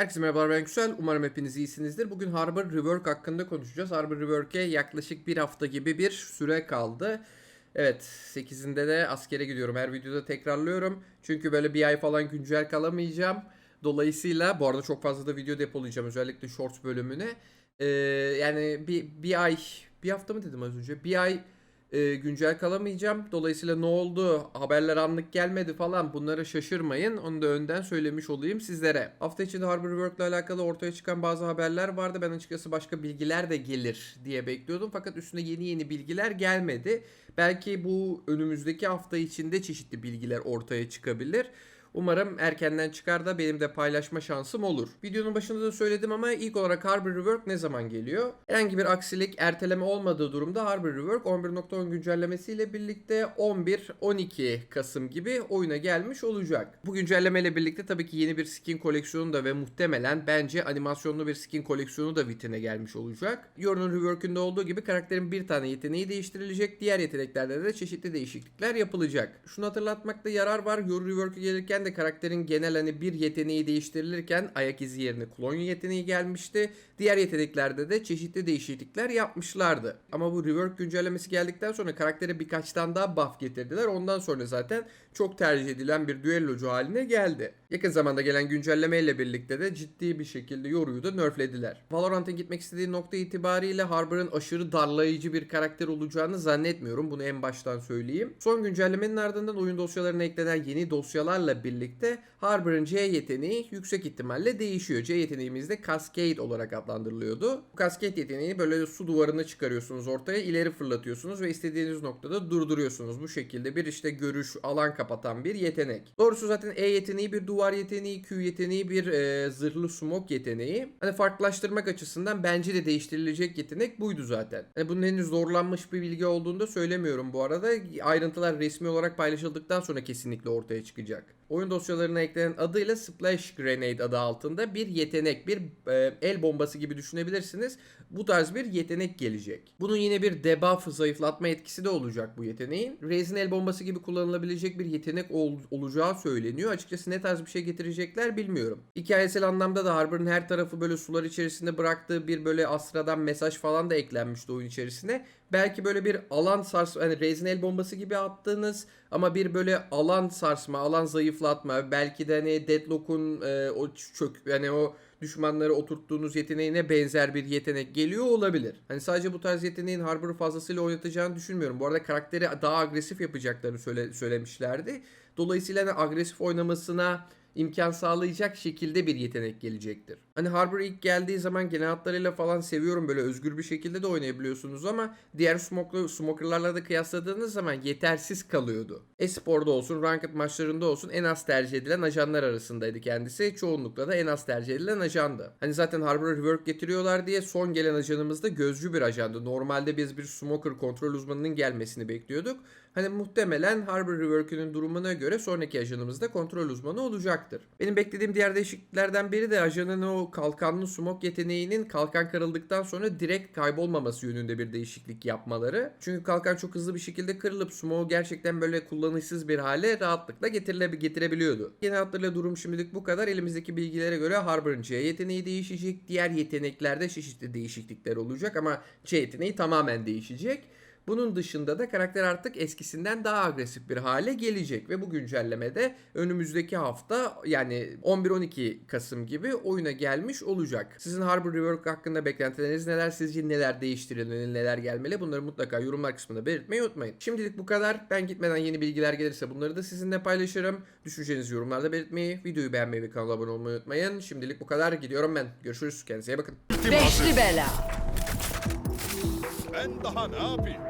Herkese merhabalar ben Güzel. Umarım hepiniz iyisinizdir. Bugün Harbor Rework hakkında konuşacağız. Harbor Rework'e yaklaşık bir hafta gibi bir süre kaldı. Evet 8'inde de askere gidiyorum. Her videoda tekrarlıyorum. Çünkü böyle bir ay falan güncel kalamayacağım. Dolayısıyla bu arada çok fazla da video depolayacağım. Özellikle shorts bölümüne. Ee, yani bir, bir ay, bir hafta mı dedim az önce? Bir ay e, güncel kalamayacağım. Dolayısıyla ne oldu, haberler anlık gelmedi falan bunlara şaşırmayın. Onu da önden söylemiş olayım sizlere. Hafta içinde Harbor Work ile alakalı ortaya çıkan bazı haberler vardı. Ben açıkçası başka bilgiler de gelir diye bekliyordum. Fakat üstüne yeni yeni bilgiler gelmedi. Belki bu önümüzdeki hafta içinde çeşitli bilgiler ortaya çıkabilir. Umarım erkenden çıkar da benim de paylaşma şansım olur. Videonun başında da söyledim ama ilk olarak Harbor Rework ne zaman geliyor? Herhangi bir aksilik, erteleme olmadığı durumda Harbor Rework 11.10 güncellemesiyle birlikte 11-12 Kasım gibi oyuna gelmiş olacak. Bu güncellemeyle birlikte tabii ki yeni bir skin koleksiyonu da ve muhtemelen bence animasyonlu bir skin koleksiyonu da vitrine gelmiş olacak. Yorunun Rework'ünde olduğu gibi karakterin bir tane yeteneği değiştirilecek. Diğer yeteneklerde de çeşitli değişiklikler yapılacak. Şunu hatırlatmakta yarar var. Yoru Rework'ü gelirken de karakterin genel hani bir yeteneği değiştirilirken ayak izi yerine klon yeteneği gelmişti. Diğer yeteneklerde de çeşitli değişiklikler yapmışlardı. Ama bu rework güncellemesi geldikten sonra karaktere birkaçtan daha buff getirdiler. Ondan sonra zaten çok tercih edilen bir düellocu haline geldi. Yakın zamanda gelen güncellemeyle birlikte de ciddi bir şekilde Yoru'yu da nerflediler. Valorant'ın gitmek istediği nokta itibariyle Harbor'ın aşırı darlayıcı bir karakter olacağını zannetmiyorum. Bunu en baştan söyleyeyim. Son güncellemenin ardından oyun dosyalarına eklenen yeni dosyalarla birlikte Harbor'ın C yeteneği yüksek ihtimalle değişiyor. C yeteneğimiz de Cascade olarak adlandırılıyordu. Bu Cascade yeteneğini böyle su duvarına çıkarıyorsunuz ortaya ileri fırlatıyorsunuz ve istediğiniz noktada durduruyorsunuz. Bu şekilde bir işte görüş alan kapatan bir yetenek. Doğrusu zaten E yeteneği bir duvar yeteneği, Q yeteneği bir e, zırhlı smoke yeteneği. Hani farklılaştırmak açısından bence de değiştirilecek yetenek buydu zaten. Hani bunun henüz zorlanmış bir bilgi olduğunu da söylemiyorum bu arada. Ayrıntılar resmi olarak paylaşıldıktan sonra kesinlikle ortaya çıkacak. Oyun dosyalarına eklenen adıyla Splash Grenade adı altında bir yetenek, bir e, el bombası gibi düşünebilirsiniz. Bu tarz bir yetenek gelecek. Bunun yine bir debuff, zayıflatma etkisi de olacak bu yeteneğin. Raze'in el bombası gibi kullanılabilecek bir yetenek ol, olacağı söyleniyor. Açıkçası ne tarz bir şey getirecekler bilmiyorum. Hikayesel anlamda da Harbor'ın her tarafı böyle sular içerisinde bıraktığı bir böyle Astra'dan mesaj falan da eklenmişti oyun içerisine. Belki böyle bir alan sarsma, hani Raze'in el bombası gibi attığınız ama bir böyle alan sarsma, alan zayıflatma, belki de hani Deadlock'un e, o çök, yani o düşmanları oturttuğunuz yeteneğine benzer bir yetenek geliyor olabilir. Hani sadece bu tarz yeteneğin Harbor'u fazlasıyla oynatacağını düşünmüyorum. Bu arada karakteri daha agresif yapacaklarını söyle, söylemişlerdi. Dolayısıyla hani agresif oynamasına imkan sağlayacak şekilde bir yetenek gelecektir. Hani Harbor ilk geldiği zaman genel hatlarıyla falan seviyorum böyle özgür bir şekilde de oynayabiliyorsunuz ama diğer smoker, smokerlarla da kıyasladığınız zaman yetersiz kalıyordu. Espor'da olsun, ranked maçlarında olsun en az tercih edilen ajanlar arasındaydı kendisi. Çoğunlukla da en az tercih edilen ajandı. Hani zaten Harbor'a rework getiriyorlar diye son gelen ajanımız da gözcü bir ajandı. Normalde biz bir smoker kontrol uzmanının gelmesini bekliyorduk. Hani muhtemelen Harbor Rework'ünün durumuna göre sonraki ajanımız da kontrol uzmanı olacaktır. Benim beklediğim diğer değişikliklerden biri de ajanın o kalkanlı smoke yeteneğinin kalkan kırıldıktan sonra direkt kaybolmaması yönünde bir değişiklik yapmaları. Çünkü kalkan çok hızlı bir şekilde kırılıp smoke gerçekten böyle kullanışsız bir hale rahatlıkla getirile getirebiliyordu. Genel hatlarıyla durum şimdilik bu kadar. Elimizdeki bilgilere göre Harbor'ın C yeteneği değişecek. Diğer yeteneklerde çeşitli değişiklikler olacak ama C yeteneği tamamen değişecek. Bunun dışında da karakter artık eskisinden daha agresif bir hale gelecek ve bu güncellemede önümüzdeki hafta yani 11-12 Kasım gibi oyuna gelmiş olacak. Sizin Harbor Rework hakkında beklentileriniz neler? Sizce neler değiştirilmeli, neler gelmeli? Bunları mutlaka yorumlar kısmında belirtmeyi unutmayın. Şimdilik bu kadar. Ben gitmeden yeni bilgiler gelirse bunları da sizinle paylaşırım. Düşüncenizi yorumlarda belirtmeyi, videoyu beğenmeyi ve kanala abone olmayı unutmayın. Şimdilik bu kadar. Gidiyorum ben. Görüşürüz. Kendinize iyi bakın. Beşli bela. Ben daha ne yapayım?